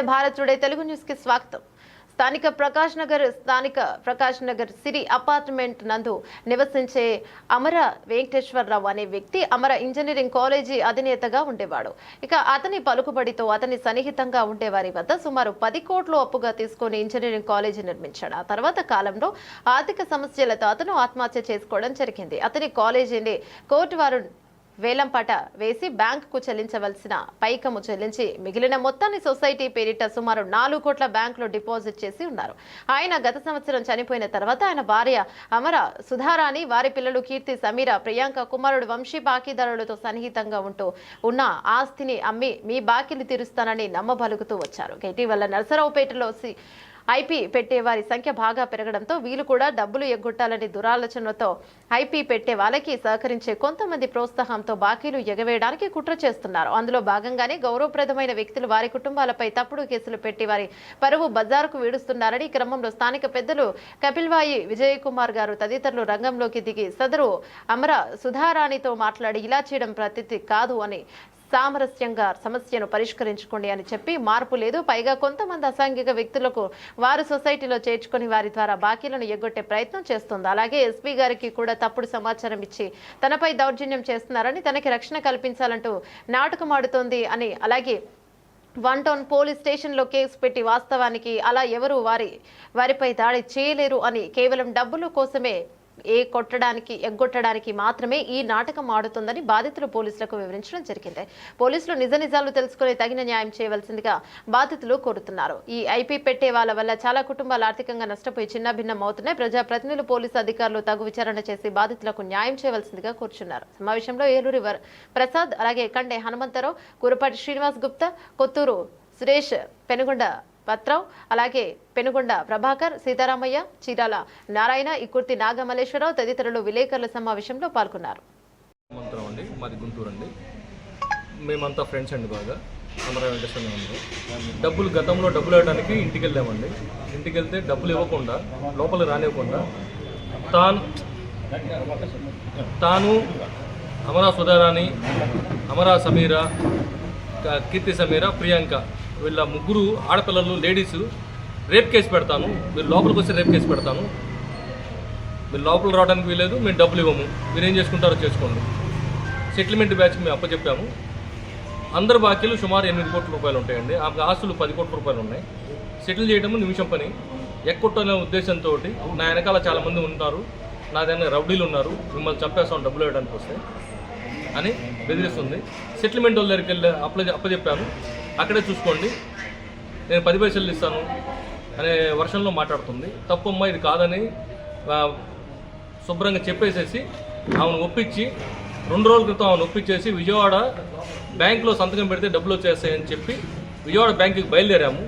నమస్తే భారత్ టుడే తెలుగు న్యూస్కి స్వాగతం. స్థానిక ప్రకాష్ నగర్ స్థానిక ప్రకాష్ నగర్ సిరి అపార్ట్మెంట్ నందు నివసించే అమర వెంకటేశ్వరరావు అనే వ్యక్తి అమర ఇంజనీరింగ్ కాలేజీ అధినేతగా ఉండేవాడు. ఇక అతని పలుకుబడితో అతని సన్నిహితంగా ఉండేవారి వద్ద సుమారు పది కోట్లు అప్పుగా తీసుకొని ఇంజనీరింగ్ కాలేజీ నిర్మించాడు. ఆ తర్వాత కాలంలో ఆర్థిక సమస్యలతో అతను ఆత్మహత్య చేసుకోవడం జరిగింది. అతని కాలేజీని కోర్టు వారు వేలంపాట వేసి బ్యాంకుకు చెల్లించవలసిన పైకము చెల్లించి మిగిలిన మొత్తాన్ని సొసైటీ పేరిట సుమారు నాలుగు కోట్ల బ్యాంకులో డిపాజిట్ చేసి ఉన్నారు. ఆయన గత సంవత్సరం చనిపోయిన తర్వాత ఆయన భార్య అమర సుధారాణి వారి పిల్లలు కీర్తి సమీర ప్రియాంక కుమారుడు వంశీ బాకీదారులతో సన్నిహితంగా ఉంటూ ఉన్న ఆస్తిని అమ్మి మీ బాకీలు తీరుస్తానని నమ్మబలుగుతూ వచ్చారు. ఇటీవల నరసరావుపేటలో సి- ఐపీ పెట్టే వారి సంఖ్య బాగా పెరగడంతో వీళ్ళు కూడా డబ్బులు ఎగ్గొట్టాలని దురాలోచనతో ఐపీ పెట్టే వాళ్ళకి సహకరించే కొంతమంది ప్రోత్సాహంతో బాకీలు ఎగవేయడానికి కుట్ర చేస్తున్నారు. అందులో భాగంగానే గౌరవప్రదమైన వ్యక్తులు వారి కుటుంబాలపై తప్పుడు కేసులు పెట్టి వారి పరువు బజారుకు వీడుస్తున్నారని ఈ క్రమంలో స్థానిక పెద్దలు కపిల్వాయి విజయ్ కుమార్ గారు తదితరులు రంగంలోకి దిగి సదరు అమర సుధారాణితో మాట్లాడి ఇలా చేయడం ప్రతిథి కాదు అని సామరస్యంగా సమస్యను పరిష్కరించుకోండి అని చెప్పి మార్పు లేదు. పైగా కొంతమంది అసాంఘిక వ్యక్తులకు వారు సొసైటీలో చేర్చుకొని వారి ద్వారా బాకీలను ఎగ్గొట్టే ప్రయత్నం చేస్తుంది. అలాగే ఎస్పీ గారికి కూడా తప్పుడు సమాచారం ఇచ్చి తనపై దౌర్జన్యం చేస్తున్నారని తనకి రక్షణ కల్పించాలంటూ నాటకం ఆడుతోంది అని అలాగే వన్ టౌన్ పోలీస్ స్టేషన్లో కేసు పెట్టి వాస్తవానికి అలా ఎవరు వారి వారిపై దాడి చేయలేరు అని కేవలం డబ్బుల కోసమే ఏ కొట్టడానికి ఎగ్గొట్టడానికి మాత్రమే ఈ నాటకం ఆడుతుందని బాధితులు పోలీసులకు వివరించడం జరిగింది. పోలీసులు నిజ నిజాలు తెలుసుకుని తగిన న్యాయం చేయవలసిందిగా బాధితులు కోరుతున్నారు. ఈ ఐపీ పెట్టే వాళ్ళ వల్ల చాలా కుటుంబాలు ఆర్థికంగా నష్టపోయి చిన్న భిన్నమవుతున్నాయి ప్రజాప్రతినిధులు పోలీసు అధికారులు తగు విచారణ చేసి బాధితులకు న్యాయం చేయవలసిందిగా కోరుచున్నారు. సమావేశంలో ఏలూరి వర్- ప్రసాద్ అలాగే కండే హనుమంతరావు కురపాటి శ్రీనివాస్ గుప్తా కొత్తూరు సురేష్ పెనుగొండ పత్రావ్ అలాగే పెనుగొండ ప్రభాకర్ సీతారామయ్య చీరాల నారాయణ ఇక్కుర్తి నాగమల్లేశ్వరరావు తదితరులు విలేకరుల సమావేశంలో పాల్గొన్నారు. మాది గుంటూరు అండి. మేమంతా ఫ్రెండ్స్ అండి బాగా. అమరా వెంకటేశ్వర ఉంది డబ్బులు గతంలో డబ్బులు ఇవ్వడానికి ఇంటికి వెళ్ళామండి. ఇంటికి వెళ్తే డబ్బులు ఇవ్వకుండా లోపల రానివ్వకుండా తాను తాను అమరా సుధారాణి అమరా సమీర కీర్తి సమీర ప్రియాంక వీళ్ళ ముగ్గురు ఆడపిల్లలు లేడీస్ రేప్ కేసు పెడతాను. మీరు లోపలికి వస్తే రేప్ కేసు పెడతాను. మీరు లోపల రావడానికి వీలేదు మేము డబ్బులు ఇవ్వము. మీరు ఏం చేసుకుంటారో చేసుకోండి. సెటిల్మెంట్ బ్యాచ్కి మేము అప్పచెప్పాము. అందరు బాకీలు సుమారు ఎనిమిది కోట్ల రూపాయలు ఉంటాయండి. ఆమె ఆస్తులు పది కోట్ల రూపాయలు ఉన్నాయి. సెటిల్ చేయడము నిమిషం పని. ఎక్కొట్టనే ఉద్దేశంతో నా వెనకాల చాలామంది ఉంటారు. నా దగ్గర రౌడీలు ఉన్నారు. మిమ్మల్ని చంపేస్తాం డబ్బులు వేయడానికి వస్తే అని బెదిరిస్తుంది. సెటిల్మెంట్ వాళ్ళ దగ్గరికి వెళ్ళి అప్ల అప్పచెప్పాను అక్కడే చూసుకోండి. నేను పది పైసలు ఇస్తాను అనే వర్షంలో మాట్లాడుతుంది. తప్పమ్మా ఇది కాదని శుభ్రంగా చెప్పేసేసి ఆమెను ఒప్పించి రెండు రోజుల క్రితం ఆమెను ఒప్పించేసి విజయవాడ బ్యాంకులో సంతకం పెడితే డబ్బులు వచ్చేస్తాయని చెప్పి విజయవాడ బ్యాంకుకి బయలుదేరాము.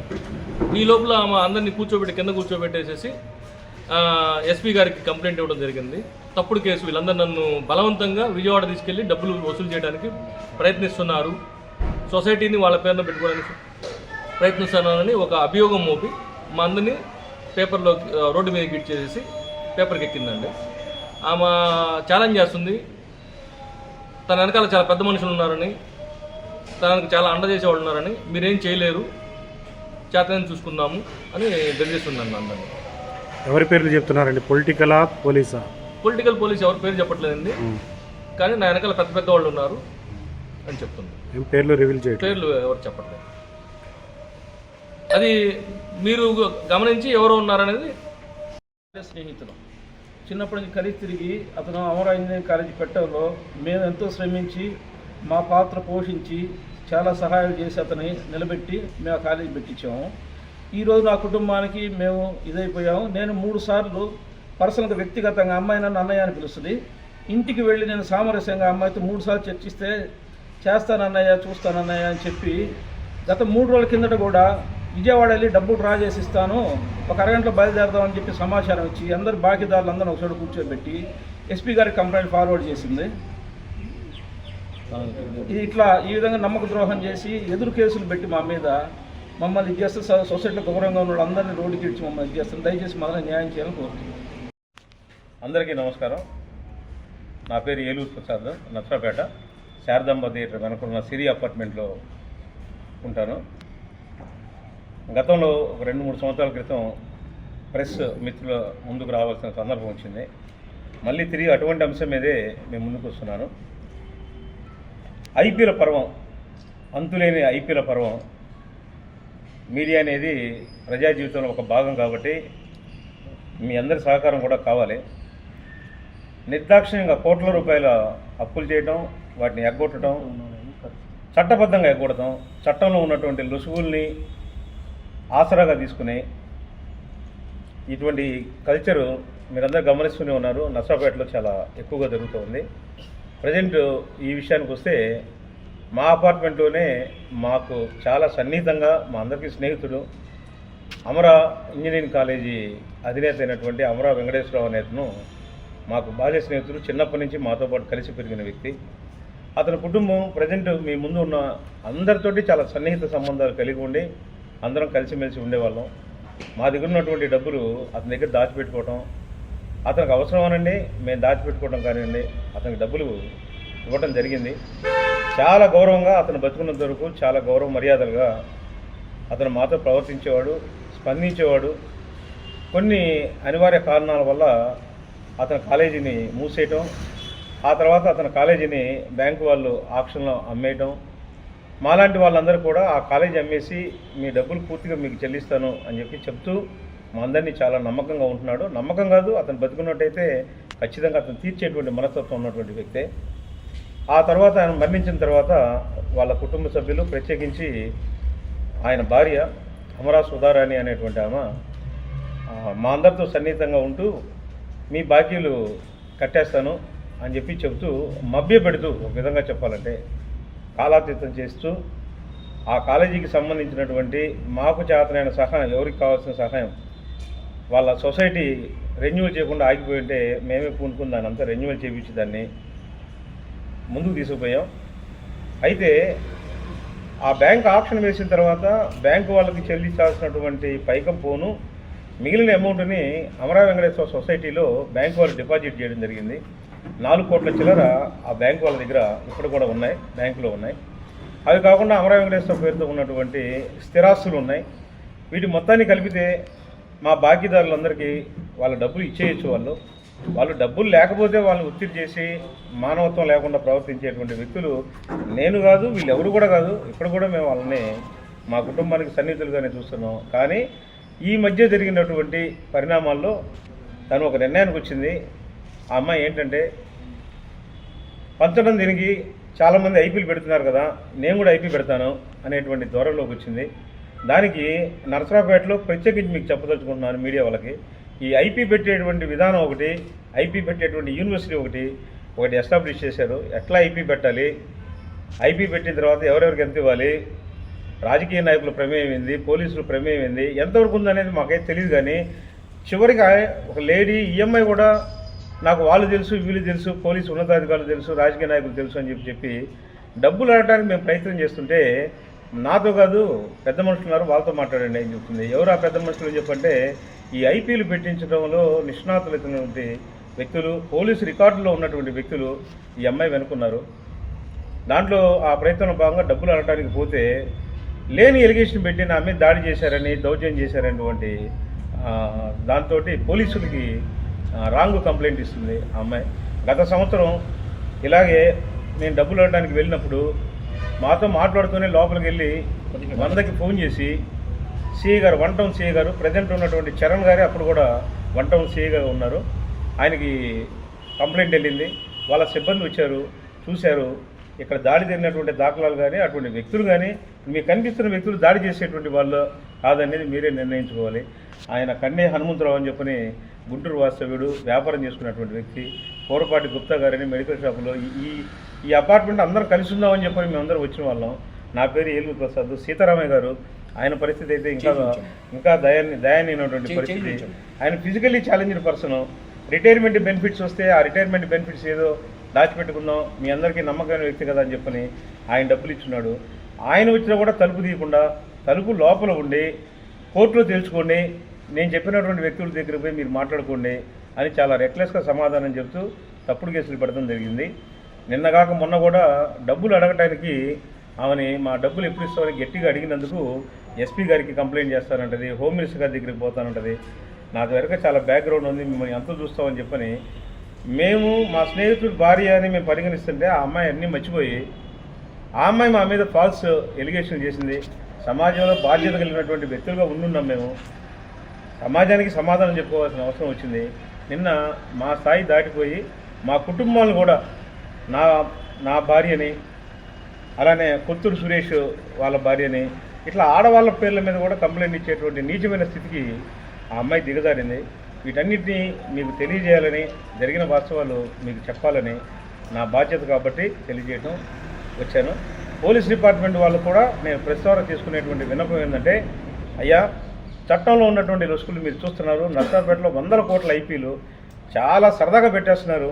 ఈ లోపల ఆమె అందరినీ కూర్చోబెట్టి కింద కూర్చోబెట్టేసేసి ఎస్పీ గారికి కంప్లైంట్ ఇవ్వడం జరిగింది. తప్పుడు కేసు వీళ్ళందరూ నన్ను బలవంతంగా విజయవాడ తీసుకెళ్ళి డబ్బులు వసూలు చేయడానికి ప్రయత్నిస్తున్నారు. సొసైటీని వాళ్ళ పేరున పెట్టుకోవడానికి ప్రయత్నిస్తున్నానని ఒక అభియోగం మోపి మా అందరినీ పేపర్లో రోడ్డు మీదకి ఇచ్చేసేసి పేపర్కి ఎక్కిందండి. ఆమె ఛాలెంజ్ చేస్తుంది. తన వెనకాల చాలా పెద్ద మనుషులు ఉన్నారని తనకు చాలా అండ చేసేవాళ్ళు ఉన్నారని మీరేం చేయలేరు చేతని చూసుకుందాము అని బెదిరిస్తుందండి అందరినీ. ఎవరి పేర్లు చెప్తున్నారండి? పొలిటికలా పోలీసా? పొలిటికల్ పోలీస్ ఎవరి పేరు చెప్పట్లేదండి. కానీ నా వెనకాల పెద్ద పెద్ద వాళ్ళు ఉన్నారు. అని చెప్తుంది. పేర్లు రివీల్ చేయట్లేదు. పేర్లు ఎవరు చెప్పట్లేదు. అది మీరు గమనించి ఎవరు ఉన్నారనేది స్నేహితులు చిన్నప్పటి నుంచి కలిసి తిరిగి అతను అమరా ఇంజనీరింగ్ కాలేజీ పెట్టడంలో మేము ఎంతో శ్రమించి మా పాత్ర పోషించి చాలా సహాయాలు చేసి అతని నిలబెట్టి మేము ఆ కాలేజీ పెట్టించాము. ఈరోజు నా కుటుంబానికి మేము ఇదైపోయాము. నేను మూడు సార్లు పర్సనల్గా వ్యక్తిగతంగా అమ్మాయి నన్ను అన్నయ్య అని పిలుస్తుంది. ఇంటికి వెళ్ళి నేను సామరస్యంగా అమ్మాయితో మూడు సార్లు చర్చిస్తే చేస్తానన్నయ్య చూస్తానన్నయ్య అని చెప్పి గత మూడు రోజుల కిందట కూడా విజయవాడ వెళ్ళి డబ్బు డ్రా చేసి ఇస్తాను ఒక అరగంటలో బయలుదేరదామని చెప్పి సమాచారం ఇచ్చి అందరు బాకీదారులందరూ ఒకసారి కూర్చోబెట్టి ఎస్పీ గారికి కంప్లైంట్ ఫార్వర్డ్ చేసింది. ఇట్లా ఈ విధంగా నమ్మక ద్రోహం చేసి ఎదురు కేసులు పెట్టి మా మీద మమ్మల్ని ఇది చేస్తే సొసైటీలో గౌరవంగా ఉన్న వాళ్ళందరినీ రోడ్డుకి ఇచ్చి మమ్మల్ని ఇది చేస్తాను దయచేసి మమ్మల్ని న్యాయం చేయాలని కోరుతున్నాను అందరికీ నమస్కారం. నా పేరు ఏలూరు ప్రసాద్ నచ్చపేట శారదాంబ థియేటర్ వెనుకున్న సిరి అపార్ట్మెంట్లో ఉంటాను. గతంలో ఒక రెండు మూడు సంవత్సరాల క్రితం ప్రెస్ మిత్రుల ముందుకు రావాల్సిన సందర్భం వచ్చింది. మళ్ళీ తిరిగి అటువంటి అంశం మీదే మేము ముందుకు వస్తున్నాను. ఐపీఎల్ పర్వం అంతులేని ఐపీఎల్ పర్వం మీడియా అనేది ప్రజా జీవితంలో ఒక భాగం కాబట్టి మీ అందరి సహకారం కూడా కావాలి. నిర్దాక్షిణ్యంగా కోట్ల రూపాయల అప్పులు చేయడం వాటిని ఎగ్గొట్టడం చట్టబద్ధంగా ఎగ్గొడటం చట్టంలో ఉన్నటువంటి లుసుగుల్ని ఆసరాగా తీసుకుని ఇటువంటి కల్చరు మీరందరూ గమనిస్తూనే ఉన్నారు. నర్సాపేటలో చాలా ఎక్కువగా జరుగుతుంది. ప్రజెంట్ ఈ విషయానికి వస్తే మా అపార్ట్మెంట్లోనే మాకు చాలా సన్నిహితంగా మా అందరికీ స్నేహితుడు అమరా ఇంజనీరింగ్ కాలేజీ అధినేత అయినటువంటి అమరా వెంకటేశ్వరరావు అనేతను మాకు బాల్య స్నేహితుడు చిన్నప్పటి నుంచి మాతో పాటు కలిసి పెరిగిన వ్యక్తి. అతని కుటుంబం ప్రజెంట్ మీ ముందు ఉన్న అందరితోటి చాలా సన్నిహిత సంబంధాలు కలిగి ఉండి అందరం కలిసిమెలిసి ఉండేవాళ్ళం. మా దగ్గర ఉన్నటువంటి డబ్బులు అతని దగ్గర దాచిపెట్టుకోవటం అతనికి అవసరమనండి మేము దాచిపెట్టుకోవడం కానివ్వండి అతనికి డబ్బులు ఇవ్వటం జరిగింది. చాలా గౌరవంగా అతను బతుకున్నంత వరకు చాలా గౌరవ మర్యాదలుగా అతను మాతో ప్రవర్తించేవాడు స్పందించేవాడు. కొన్ని అనివార్య కారణాల వల్ల అతని కాలేజీని మూసేయటం ఆ తర్వాత అతని కాలేజీని బ్యాంకు వాళ్ళు ఆక్షన్లో అమ్మేయటం. మాలాంటి వాళ్ళందరూ కూడా ఆ కాలేజీ అమ్మేసి మీ డబ్బులు పూర్తిగా మీకు చెల్లిస్తాను అని చెప్పి చెప్తూ మా అందరినీ చాలా నమ్మకంగా ఉంటున్నాడు. నమ్మకం కాదు అతను బతుకున్నట్టయితే ఖచ్చితంగా అతను తీర్చేటువంటి మనస్తత్వం ఉన్నటువంటి వ్యక్తే. ఆ తర్వాత ఆయన మరణించిన తర్వాత వాళ్ళ కుటుంబ సభ్యులు ప్రత్యేకించి ఆయన భార్య అమరా సుధారాణి అనేటువంటి ఆమె మా అందరితో సన్నిహితంగా ఉంటూ మీ బాకీలు కట్టేస్తాను అని చెప్పి చెబుతూ మభ్య పెడుతూ ఒక విధంగా చెప్పాలంటే కాలాతీతం చేస్తూ ఆ కాలేజీకి సంబంధించినటువంటి మాకు చేతనైన సహాయం ఎవరికి కావాల్సిన సహాయం వాళ్ళ సొసైటీ రెన్యువల్ చేయకుండా ఆగిపోయి ఉంటే మేమే పూనుకుని దాన్ని అంతా రెన్యువల్ చేయించి దాన్ని ముందుకు తీసుకుపోయాం. అయితే ఆ బ్యాంక్ ఆప్షన్ వేసిన తర్వాత బ్యాంకు వాళ్ళకి చెల్లించాల్సినటువంటి పైకం పోను మిగిలిన అమౌంట్ని అమరా వెంకటేశ్వర సొసైటీలో బ్యాంకు వాళ్ళు డిపాజిట్ చేయడం జరిగింది. నాలుగు కోట్ల చిల్లర ఆ బ్యాంక్ వాళ్ళ దగ్గర ఇప్పుడు కూడా ఉన్నాయి బ్యాంకులో ఉన్నాయి. అవి కాకుండా అమరా వెంకటేశ్వర పేరుతో ఉన్నటువంటి స్థిరాస్తులు ఉన్నాయి. వీటి మొత్తాన్ని కలిపితే మా బాకీదారులందరికీ వాళ్ళ డబ్బులు ఇచ్చేయచ్చు వాళ్ళు. వాళ్ళు డబ్బులు లేకపోతే వాళ్ళని ఒత్తిడి చేసి మానవత్వం లేకుండా ప్రవర్తించేటువంటి వ్యక్తులు నేను కాదు వీళ్ళు ఎవరు కూడా కాదు. ఇప్పుడు కూడా మేము వాళ్ళని మా కుటుంబానికి సన్నిహితులుగానే చూస్తున్నాం. కానీ ఈ మధ్య జరిగినటువంటి పరిణామాల్లో తను ఒక నిర్ణయానికి వచ్చింది. ఆ అమ్మాయి ఏంటంటే పంచడం దీనికి చాలామంది ఐపీలు పెడుతున్నారు కదా నేను కూడా ఐపీ పెడతాను అనేటువంటి ధోరణిలోకి వచ్చింది. దానికి నరసరావుపేటలో ప్రత్యేకించి మీకు చెప్పదలుచుకుంటున్నాను మీడియా వాళ్ళకి ఈ ఐపీ పెట్టేటువంటి విధానం ఒకటి ఐపీ పెట్టేటువంటి యూనివర్సిటీ ఒకటి ఒకటి ఎస్టాబ్లిష్ చేశారు. ఎట్లా ఐపీ పెట్టాలి? ఐపీ పెట్టిన తర్వాత ఎవరెవరికి ఎంత ఇవ్వాలి? రాజకీయ నాయకుల ప్రమేయం ఏంది? పోలీసుల ప్రమేయం ఏంది? ఎంతవరకు ఉందనేది మాకైతే తెలియదు కానీ చివరికి ఒక లేడీ ఈఎంఐ కూడా నాకు వాళ్ళు తెలుసు వీళ్ళు తెలుసు పోలీసు ఉన్నతాధికారులు తెలుసు రాజకీయ నాయకులు తెలుసు అని చెప్పి చెప్పి డబ్బులు ఆడటానికి మేము ప్రయత్నం చేస్తుంటే నాతో కాదు పెద్ద మనుషులు ఉన్నారు వాళ్ళతో మాట్లాడండి అని చెప్తుంది. ఎవరు ఆ పెద్ద మనుషులు అని చెప్పంటే ఈ ఐపీలు పెట్టించడంలో నిష్ణాతులైనటువంటి వ్యక్తులు పోలీసు రికార్డులో ఉన్నటువంటి వ్యక్తులు ఈ అమ్మాయి వెనుకున్నారు. దాంట్లో ఆ ప్రయత్నంలో భాగంగా డబ్బులు అడగడానికి పోతే లేని ఎలిగేషన్ పెట్టి నా మీద దాడి చేశారని దౌర్జన్యం చేశారనేటువంటి దాంతో పోలీసులకి రాంగ్ కంప్లైంట్ ఇస్తుంది ఆ అమ్మాయి. గత సంవత్సరం ఇలాగే నేను డబ్బులు అడగడానికి వెళ్ళినప్పుడు మాతో మాట్లాడుతూనే లోపలికి వెళ్ళి వందకి ఫోన్ చేసి సిఐ గారు వన్ టౌన్ సిఐ గారు ప్రజెంట్ ఉన్నటువంటి చరణ్ గారే అప్పుడు కూడా వన్ టౌన్ సిఐ గారు ఉన్నారు. ఆయనకి కంప్లైంట్ వెళ్ళింది. వాళ్ళ సిబ్బంది వచ్చారు చూశారు. ఇక్కడ దాడి జరిగినటువంటి దాఖలాలు కానీ అటువంటి వ్యక్తులు కానీ మీకు కనిపిస్తున్న వ్యక్తులు దాడి చేసేటువంటి వాళ్ళు కాదనేది మీరే నిర్ణయించుకోవాలి. ఆయన కన్నే హనుమంతరావు అని చెప్పని గుంటూరు వాస్తవ్యుడు వ్యాపారం చేసుకున్నటువంటి వ్యక్తి పూరపాటి గుప్తా గారని మెడికల్ షాపులో ఈ- ఈ అపార్ట్మెంట్ అందరం కలిసి ఉందామని చెప్పని మేమందరం వచ్చిన వాళ్ళం. నా పేరు ఏలూరు ప్రసాద్ సీతారామయ్య గారు. ఆయన పరిస్థితి అయితే ఇంకా ఇంకా దయాన్ని దయానీయమైనటువంటి పరిస్థితి. ఆయన physically challenged person retirement benefits వస్తే ఆ రిటైర్మెంట్ బెనిఫిట్స్ ఏదో దాచిపెట్టుకుందాం. మీ అందరికీ నమ్మకమైన వ్యక్తి కదా అని చెప్పని ఆయన డబ్బులు ఇచ్చున్నాడు. ఆయన వచ్చినా కూడా తలుపు తీయకుండా తలుపు లోపల ఉండి కోర్టులో తెలుసుకోండి నేను చెప్పినటువంటి వ్యక్తుల దగ్గర పోయి మీరు మాట్లాడుకోండి అని చాలా రెక్లెస్గా సమాధానం చెప్తూ తప్పుడు కేసులు పెడతాం జరిగింది. నిన్న కాక మొన్న కూడా డబ్బులు అడగటానికి ఆమెని మా డబ్బులు ఎప్పుడు ఇస్తామని గట్టిగా అడిగినందుకు ఎస్పీ గారికి కంప్లైంట్ చేస్తానంటది హోమ్ మినిస్టర్ గారి దగ్గరికి పోతానంటది. నాకు వెనక చాలా బ్యాక్గ్రౌండ్ ఉంది మిమ్మల్ని ఎంత చూస్తామని చెప్పని మేము మా స్నేహితుడు భార్య అని మేము పరిగణిస్తుంటే ఆ అమ్మాయి అన్నీ మర్చిపోయి ఆ అమ్మాయి మా మీద ఫాల్స్ ఎలిగేషన్ చేసింది. సమాజంలో బాధ్యత కలిగినటువంటి వ్యక్తులుగా ఉండున్నాం మేము. సమాజానికి సమాధానం చెప్పుకోవాల్సిన అవసరం వచ్చింది. నిన్న మా స్థాయి దాటిపోయి మా కుటుంబాలను కూడా నా నా భార్యని అలానే కొత్తూరు సురేష్ వాళ్ళ భార్యని ఇట్లా ఆడవాళ్ళ పేర్ల మీద కూడా కంప్లైంట్ ఇచ్చేటువంటి నీచమైన స్థితికి ఆ అమ్మాయి దిగజారింది. వీటన్నిటినీ మీకు తెలియజేయాలని జరిగిన వాస్తవాలు మీకు చెప్పాలని నా బాధ్యత కాబట్టి తెలియజేయడం వచ్చాను. పోలీస్ డిపార్ట్మెంట్ వాళ్ళు కూడా నేను ప్రెస్ తీసుకునేటువంటి విన్నపం ఏంటంటే అయ్యా చట్టంలో ఉన్నటువంటి రుసుకులు మీరు చూస్తున్నారు. నర్సాపేటలో వందల కోట్ల ఐపీలు చాలా సరదాగా పెట్టేస్తున్నారు.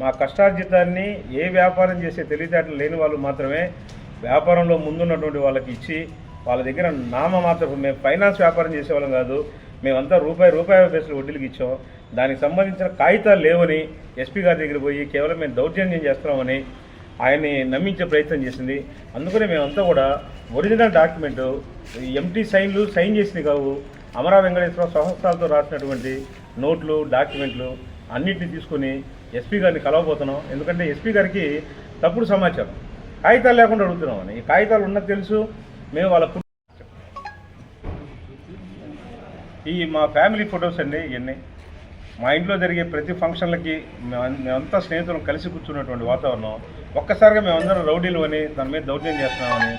మా కష్టార్జితాన్ని ఏ వ్యాపారం చేసే తెలివితేటలు లేని వాళ్ళు మాత్రమే వ్యాపారంలో ముందున్నటువంటి వాళ్ళకి ఇచ్చి వాళ్ళ దగ్గర నామ మాత్రం మేము ఫైనాన్స్ వ్యాపారం చేసేవాళ్ళం కాదు. మేమంతా రూపాయి రూపాయి బేసులు వడ్డీలకి ఇచ్చాం. దానికి సంబంధించిన కాగితాలు లేవని ఎస్పీ గారి దగ్గర పోయి కేవలం మేము దౌర్జన్యం చేస్తున్నామని ఆయన్ని నమ్మించే ప్రయత్నం చేసింది. అందుకనే మేమంతా కూడా ఒరిజినల్ డాక్యుమెంట్ ఎంటీ సైన్లు సైన్ చేసినవి కావు. అమరా వెంకటేశ్వర సంవత్సరాలతో రాసినటువంటి నోట్లు డాక్యుమెంట్లు అన్నింటినీ తీసుకొని ఎస్పీ గారిని కలవబోతున్నాం. ఎందుకంటే ఎస్పీ గారికి తప్పుడు సమాచారం. కాగితాలు లేకుండా అడుగుతున్నామని ఈ కాగితాలు ఉన్నది తెలుసు. మేము వాళ్ళ ఈ మా ఫ్యామిలీ ఫొటోస్ అండి ఇవన్నీ. మా ఇంట్లో జరిగే ప్రతి ఫంక్షన్లకి మేమంతా స్నేహితులం కలిసి కూర్చున్నటువంటి వాతావరణం. ఒక్కసారిగా మేమందరం రౌడీలు అని దాని మీద దౌర్జన్యం చేస్తున్నామని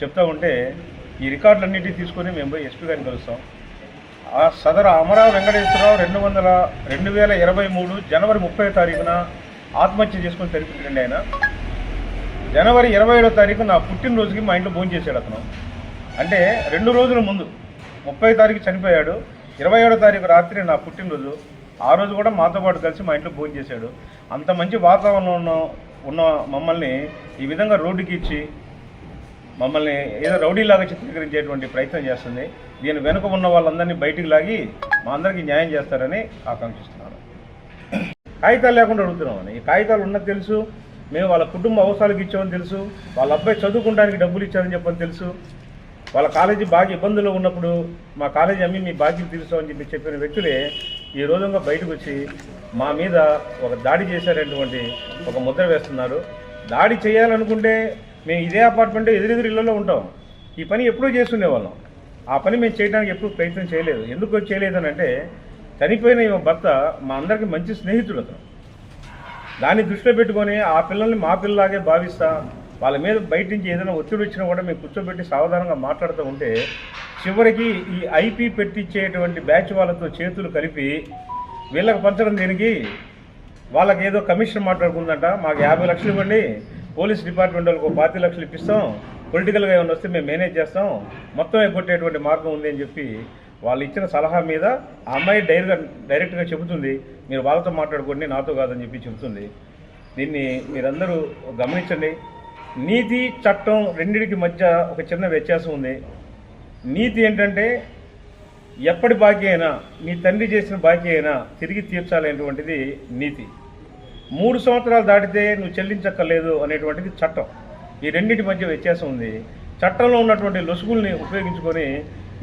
చెప్తూ ఉంటే ఈ రికార్డులన్నిటినీ తీసుకొని మేము పోయి ఎస్పీ గారిని కలుస్తాం. ఆ సదరు అమరా వెంకటేశ్వరరావు రెండు వందల రెండు వేల ఇరవై మూడు జనవరి ముప్పై తారీఖున ఆత్మహత్య చేసుకుని చనిపోయిందండి ఆయన. జనవరి ఇరవై ఏడో తారీఖు నా పుట్టినరోజుకి మా ఇంట్లో భోజనం చేశాడు అతను. అంటే రెండు రోజుల ముందు ముప్పై తారీఖు చనిపోయాడు. ఇరవై ఏడో తారీఖు రాత్రి నా పుట్టినరోజు. ఆ రోజు కూడా మాతో పాటు కలిసి మా ఇంట్లో భోజనం చేశాడు. అంత మంచి వాతావరణంలో ఉన్న మమ్మల్ని ఈ విధంగా రోడ్డుకి ఇచ్చి మమ్మల్ని ఏదో రౌడీలాగా చిత్రీకరించేటువంటి ప్రయత్నం చేస్తుంది. దీని వెనుక ఉన్న వాళ్ళందరినీ బయటికి లాగి మా అందరికీ న్యాయం చేస్తారని ఆకాంక్షిస్తున్నాను. కాగితాలు లేకుండా అడుగుతున్నామని ఈ కాగితాలు ఉన్నది తెలుసు. మేము వాళ్ళ కుటుంబ అవసరాలకు ఇచ్చామని తెలుసు. వాళ్ళ అబ్బాయి చదువుకోవడానికి డబ్బులు ఇచ్చారని చెప్పని తెలుసు. వాళ్ళ కాలేజీ బాగా ఇబ్బందుల్లో ఉన్నప్పుడు మా కాలేజీ అమ్మి మీ బాధ్యత తీరుస్తామని చెప్పి చెప్పిన వ్యక్తులే ఈ రోజుగా బయటకు వచ్చి మా మీద ఒక దాడి చేశారటువంటి ఒక ముద్ర వేస్తున్నారు. దాడి చేయాలనుకుంటే మేము ఇదే అపార్ట్మెంట్ ఎదురెదురు ఇళ్ళలో ఉంటాం. ఈ పని ఎప్పుడూ చేస్తుండేవాళ్ళం. ఆ పని మేము చేయడానికి ఎప్పుడు ప్రయత్నం చేయలేదు. ఎందుకు చేయలేదని అంటే చనిపోయిన భర్త మా అందరికీ మంచి స్నేహితుడు అతను. దాన్ని దృష్టిలో పెట్టుకొని ఆ పిల్లల్ని మా పిల్లలాగే భావిస్తా వాళ్ళ మీద బయట నుంచి ఏదైనా ఒత్తిడి వచ్చినా కూడా మేము కూర్చోబెట్టి సావధానంగా మాట్లాడుతూ ఉంటే చివరికి ఈ ఐపీ పెట్టించేటువంటి బ్యాచ్ వాళ్ళతో చేతులు కలిపి వీళ్ళకి పంచడం దీనికి వాళ్ళకి ఏదో కమిషన్ మాట్లాడుకుందంట మాకు యాభై లక్షలు ఇవ్వండి పోలీస్ డిపార్ట్మెంట్ వాళ్ళకు ఒక పాతి లక్షలు ఇప్పిస్తాం పొలిటికల్గా ఏమైనా వస్తే మేము మేనేజ్ చేస్తాం మొత్తం అయిపోయేటువంటి మార్గం ఉంది అని చెప్పి వాళ్ళు ఇచ్చిన సలహా మీద ఆ అమ్మాయి డైరెక్ట్గా డైరెక్ట్గా చెబుతుంది మీరు వాళ్ళతో మాట్లాడుకోండి నాతో కాదని చెప్పి చెబుతుంది. దీన్ని మీరందరూ గమనించండి. నీతి చట్టం రెండింటికి మధ్య ఒక చిన్న వ్యత్యాసం ఉంది. నీతి ఏంటంటే ఎప్పటి బాకీ అయినా మీ తండ్రి చేసిన బాకీ అయినా తిరిగి తీర్చాలనేటువంటిది నీతి. మూడు సంవత్సరాలు దాటితే నువ్వు చెల్లించక్కర్లేదు అనేటువంటిది చట్టం. ఈ రెండింటి మధ్య వ్యత్యాసం ఉంది. చట్టంలో ఉన్నటువంటి లొసుగుల్ని ఉపయోగించుకొని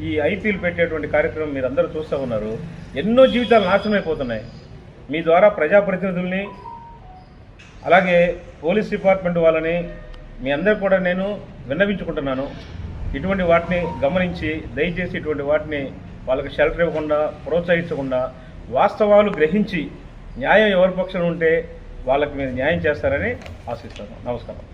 ఈ ఐపీఎల్ పెట్టేటువంటి కార్యక్రమం మీరు అందరూ చూస్తూ ఉన్నారు. ఎన్నో జీవితాలు నాశనమైపోతున్నాయి. మీ ద్వారా ప్రజాప్రతినిధుల్ని అలాగే పోలీస్ డిపార్ట్మెంట్ వాళ్ళని మీ అందరు కూడా నేను విన్నవించుకుంటున్నాను. ఇటువంటి వాటిని గమనించి దయచేసి ఇటువంటి వాటిని వాళ్ళకి షెల్టర్ ఇవ్వకుండా ప్రోత్సహించకుండా వాస్తవాలు గ్రహించి న్యాయం ఎవరి పక్షం ఉంటే వాళ్ళకి మీరు న్యాయం చేస్తారని ఆశిస్తాను నమస్కారం.